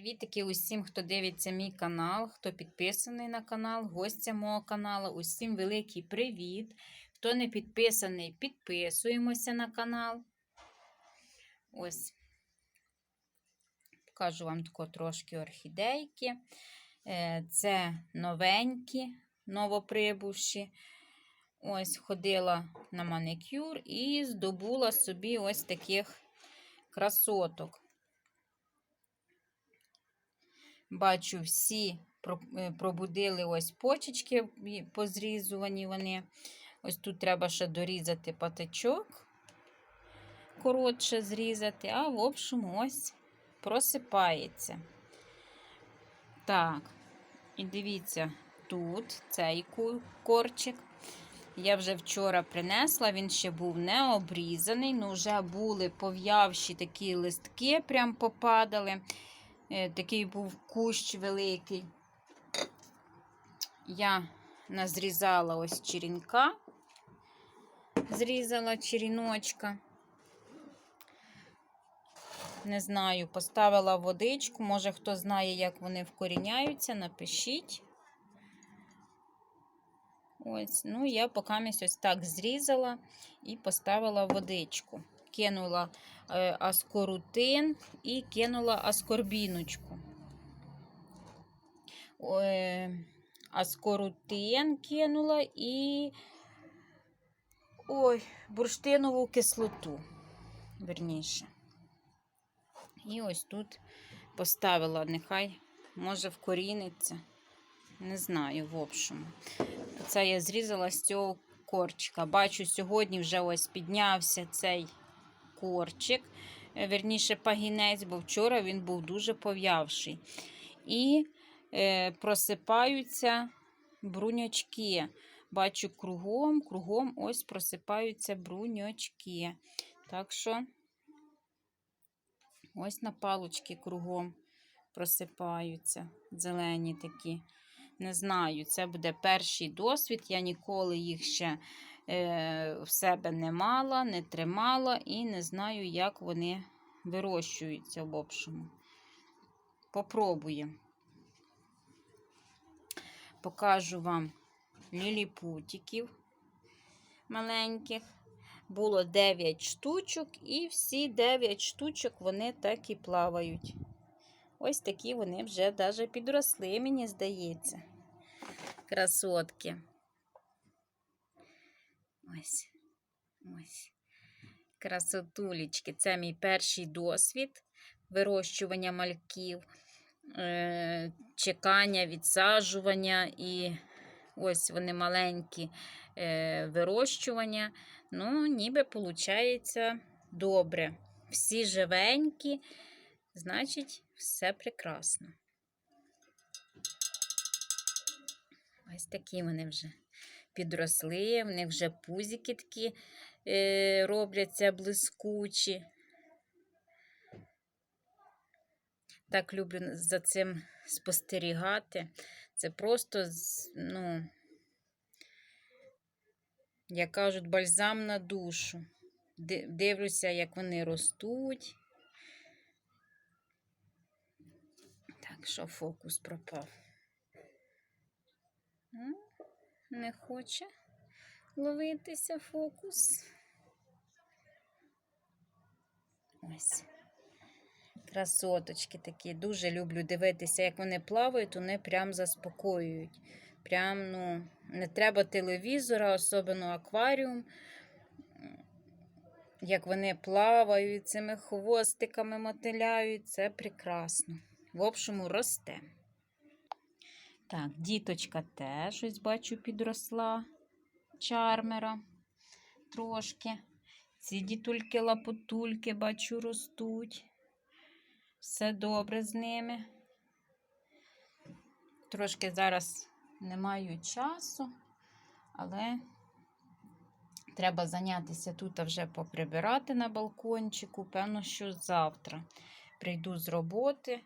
Привітики усім, хто дивиться мій канал, хто підписаний на канал, гостя мого каналу. Усім великий привіт. Хто не підписаний, підписуємося на канал. Ось. Покажу вам тако трошки орхідейки. Е, Це новенькі, новоприбувші. Ось ходила на маникюр і здобула собі ось таких красоток. Бачу, всі е, пробудили ось почечки позрізувані вони. Ось тут треба ще дорізати патичок, коротше зрізати, а в общем ось просипається. Так, і дивіться, тут цей корчик. Я вже вчора принесла, він ще був не обрізаний, але вже були пов'явші такі листки, прям попадали. Е, Такий був кущ великий. Я назрізала ось черенка, зрізала черіночка. Не знаю, поставила водичку. Може, хто знає, як вони вкоріняються, напишіть. Ось, ну, я поки ось так зрізала і поставила водичку. Кинула е, аскорутин і кинула аскорбіночку. Е, аскорутин кинула і ой, бурштинову кислоту, верніше. І ось тут поставила, нехай може вкоріниться. Не знаю, в общому. Це я зрізала з цього корчика. Бачу, сьогодні вже ось піднявся цей корчик, е, верніше пагінець, бо вчора він був дуже пов'явший. І е, просипаються бруньочки. Бачу кругом, кругом ось просипаються бруньочки. Так що ось на палочки кругом просипаються. Зелені такі. Не знаю, це буде перший досвід. Я ніколи їх ще в себе не мала, не тримала і не знаю, як вони вирощуються в общому. Попробуємо. Покажу вам ліліпутиків маленьких. Було 9 штучок, і всі 9 штучок вони так і плавають. Ось такі вони вже навіть підросли, мені здається. Красотки. Ось. Ось. Красотулечки. Це мій перший досвід вирощування мальків, е- чекання, відсаджування і ось вони маленькі е- вирощування. Ну, ніби виходить добре. Всі живенькі, значить, все прекрасно. Ось такі вони вже підросли, в них вже пузики такі е, робляться блискучі. Так люблю за цим спостерігати. Це просто, ну, як кажуть, бальзам на душу. Дивлюся, як вони ростуть. Так, що фокус пропав. Не хоче ловитися фокус. Ось. Красоточки такі. Дуже люблю дивитися, як вони плавають, вони прям заспокоюють. Прям, ну, не треба телевізора, особливо акваріум. Як вони плавають, цими хвостиками мотиляють, це прекрасно. В общому, росте. Так, діточка теж ось бачу підросла чармера трошки. Ці дітульки-лапотульки, бачу, ростуть. Все добре з ними. Трошки зараз не маю часу, але треба зайнятися тут а вже поприбирати на балкончику. Певно, що завтра прийду з роботи.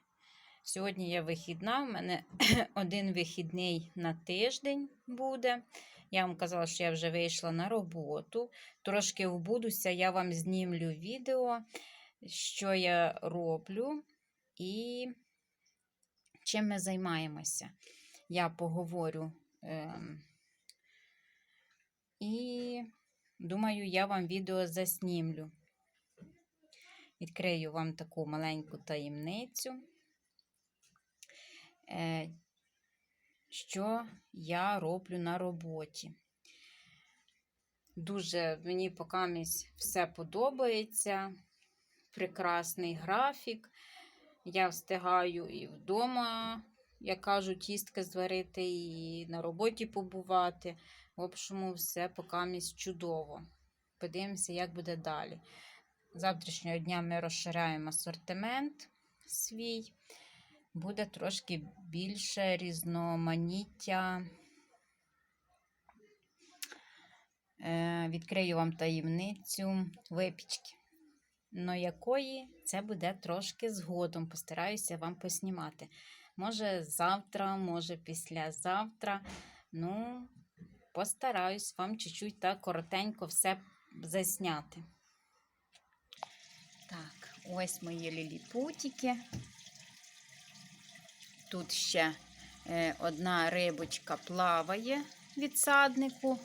Сьогодні я вихідна, в мене один вихідний на тиждень буде. Я вам казала, що я вже вийшла на роботу. Трошки вбудуся, я вам знімлю відео, що я роблю. І чим ми займаємося. Я поговорю. Ем, і думаю, я вам відео заснімлю. Відкрию вам таку маленьку таємницю, що я роблю на роботі. Дуже мені поки все подобається. Прекрасний графік. Я встигаю і вдома, як кажуть, тістки зварити, і на роботі побувати. В общому, все поки чудово. Подивимося, як буде далі. Завтрашнього дня ми розширяємо асортимент свій. Буде трошки більше різноманіття. Е, Відкрию вам таємницю випічки. Но якої це буде трошки згодом. Постараюся вам поснімати. Може, завтра, може, післязавтра. Ну, постараюсь вам чуть-чуть так коротенько все засняти. Так, ось мої ліліпутики. Тут ще е, одна рибочка плаває від саднику.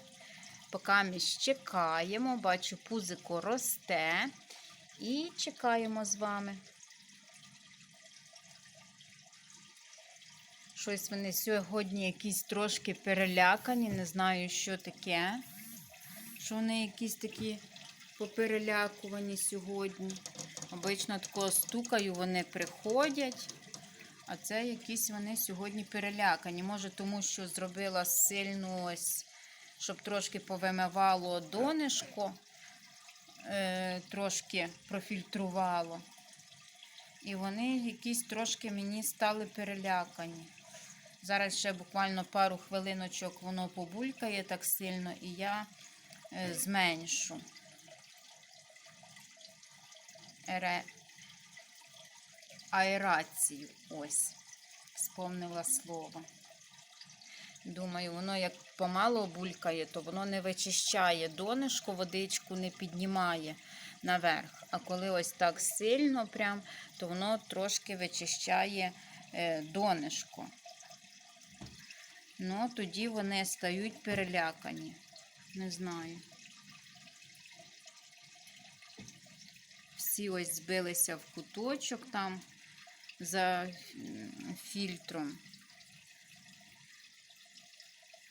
Поки ми чекаємо, бачу, пузико росте. І чекаємо з вами. Щось вони сьогодні якісь трошки перелякані, не знаю, що таке. Що вони якісь такі поперелякувані сьогодні. Обично такого стукаю, вони приходять, а це якісь вони сьогодні перелякані. Може, тому що зробила сильну ось, щоб трошки повимивало донишко, е, трошки профільтрувало. І вони якісь трошки мені стали перелякані. Зараз ще буквально пару хвилиночок воно побулькає так сильно, і я е, зменшу. Ере... Аерацію. Ось. Сповнила слово. Думаю, воно як помало булькає, то воно не вичищає донишко, водичку не піднімає наверх. А коли ось так сильно, прям, то воно трошки вичищає е, донишко. Ну, тоді вони стають перелякані. Не знаю. Всі ось збилися в куточок там за фільтром.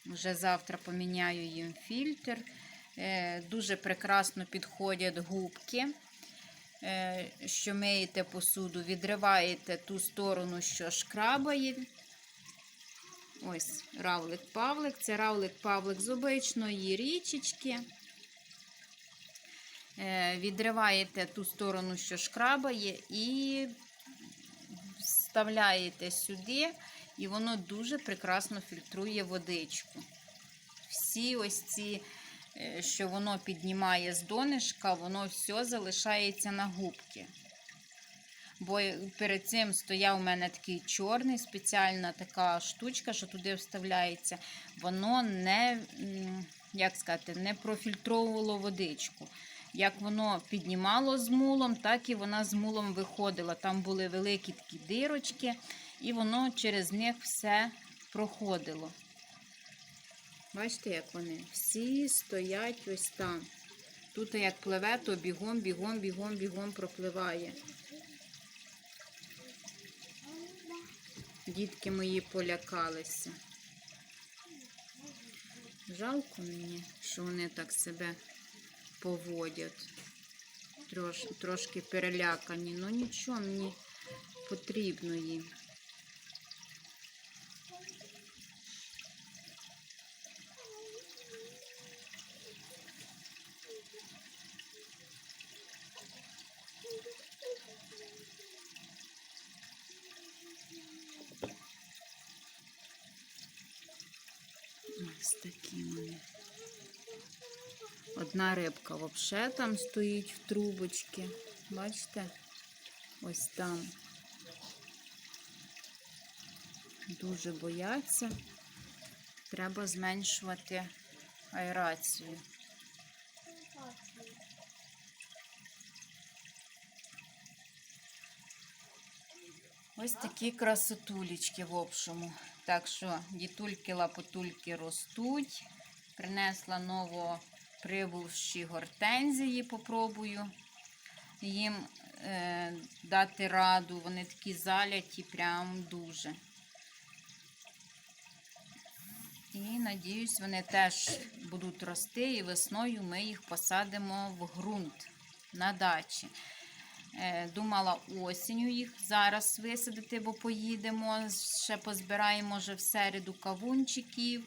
Вже завтра поміняю їм фільтр. Е, дуже прекрасно підходять губки, е, що миєте посуду, відриваєте ту сторону, що шкрабає. Ось равлик Павлик. Це равлик Павлик з обичної річечки. Е, відриваєте ту сторону, що шкрабає, і вставляєте сюди, і воно дуже прекрасно фільтрує водичку. Всі ось ці, що воно піднімає з донишка, воно все залишається на губки. Бо перед цим стояв у мене такий чорний, спеціальна така штучка, що туди вставляється. Воно не, як сказати, не профільтровувало водичку. Як воно піднімало з мулом, так і вона з мулом виходила. Там були великі такі дирочки, і воно через них все проходило. Бачите, як вони? Всі стоять ось там. Тут, як пливе, то бігом, бігом, бігом, бігом пропливає. Дітки мої полякалися. Жалко мені, що вони так себе поводять. Трош, трошки перелякані. Ну нічого мені потрібно їм. Ось такі вони. Одна рибка взагалі там стоїть в трубочці. Бачите? Ось там. Дуже бояться. Треба зменшувати аерацію. Ось такі красотулечки в общому. Так що дітульки лапотульки ростуть. Принесла новоприбувші гортензії, попробую їм е, дати раду. Вони такі заляті, прям дуже. І надіюсь, вони теж будуть рости, і весною ми їх посадимо в ґрунт на дачі. Е, Думала осінню їх зараз висадити, бо поїдемо. Ще позбираємо може в середу кавунчиків,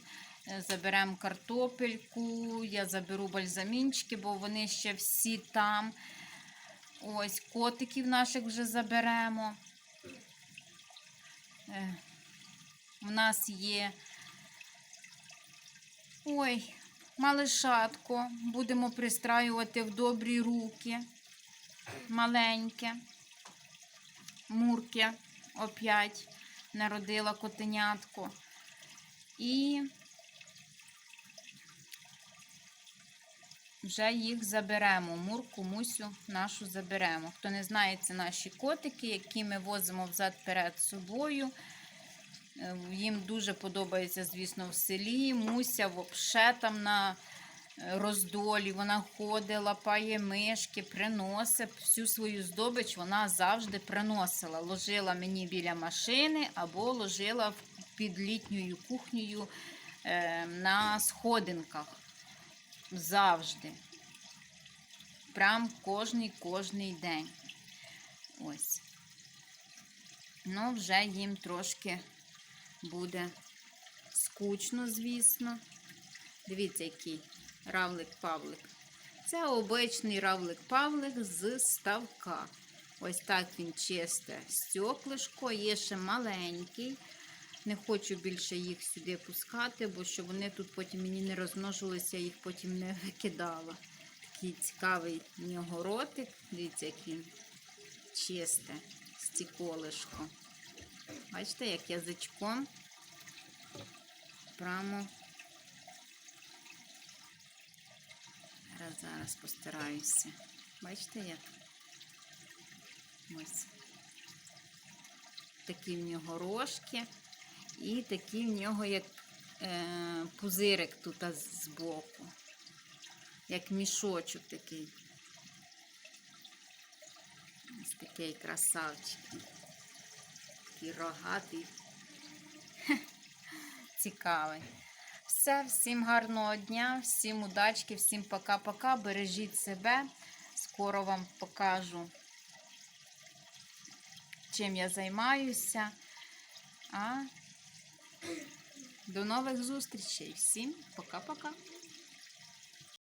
заберемо картопельку, я заберу бальзамінчики, бо вони ще всі там. Ось котиків наших вже заберемо. Е, У нас є. Ой, малишатко. Будемо пристраювати в добрі руки. Маленьке. Мурке опять народила котенятко. І вже їх заберемо. Мурку, мусю нашу заберемо. Хто не знає, це наші котики, які ми возимо взад-перед собою. Е, Їм дуже подобається, звісно, в селі. Муся взагалі там на е, роздолі. Вона ходить, лапає мишки, приносить всю свою здобич. Вона завжди приносила. Ложила мені біля машини або ложила під літньою кухнею е, на сходинках. Завжди. Прям кожний кожний день. Ось. Ну, вже їм трошки буде скучно, звісно. Дивіться, який равлик-павлик. Це обичний равлик-павлик з ставка. Ось так він чисте стеклишко, є ще маленький. Не хочу більше їх сюди пускати, бо щоб вони тут потім мені не розмножилися, я їх потім не викидала. Такий цікавий в нього ротик. Дивіться, як він чисте стіколишко. Бачите, як язичком прямо. Зараз, зараз постараюся. Бачите, як? Ось. Такі в нього рожки. І такі в нього як е, пузирик тут збоку. Як мішочок такий. Ось такий красавчик. Такий рогатий. Цікавий. Все, всім гарного дня, всім удачки, всім пока-пока. Бережіть себе. Скоро вам покажу, чим я займаюся. А до нових зустрічей. Всім пока-пока.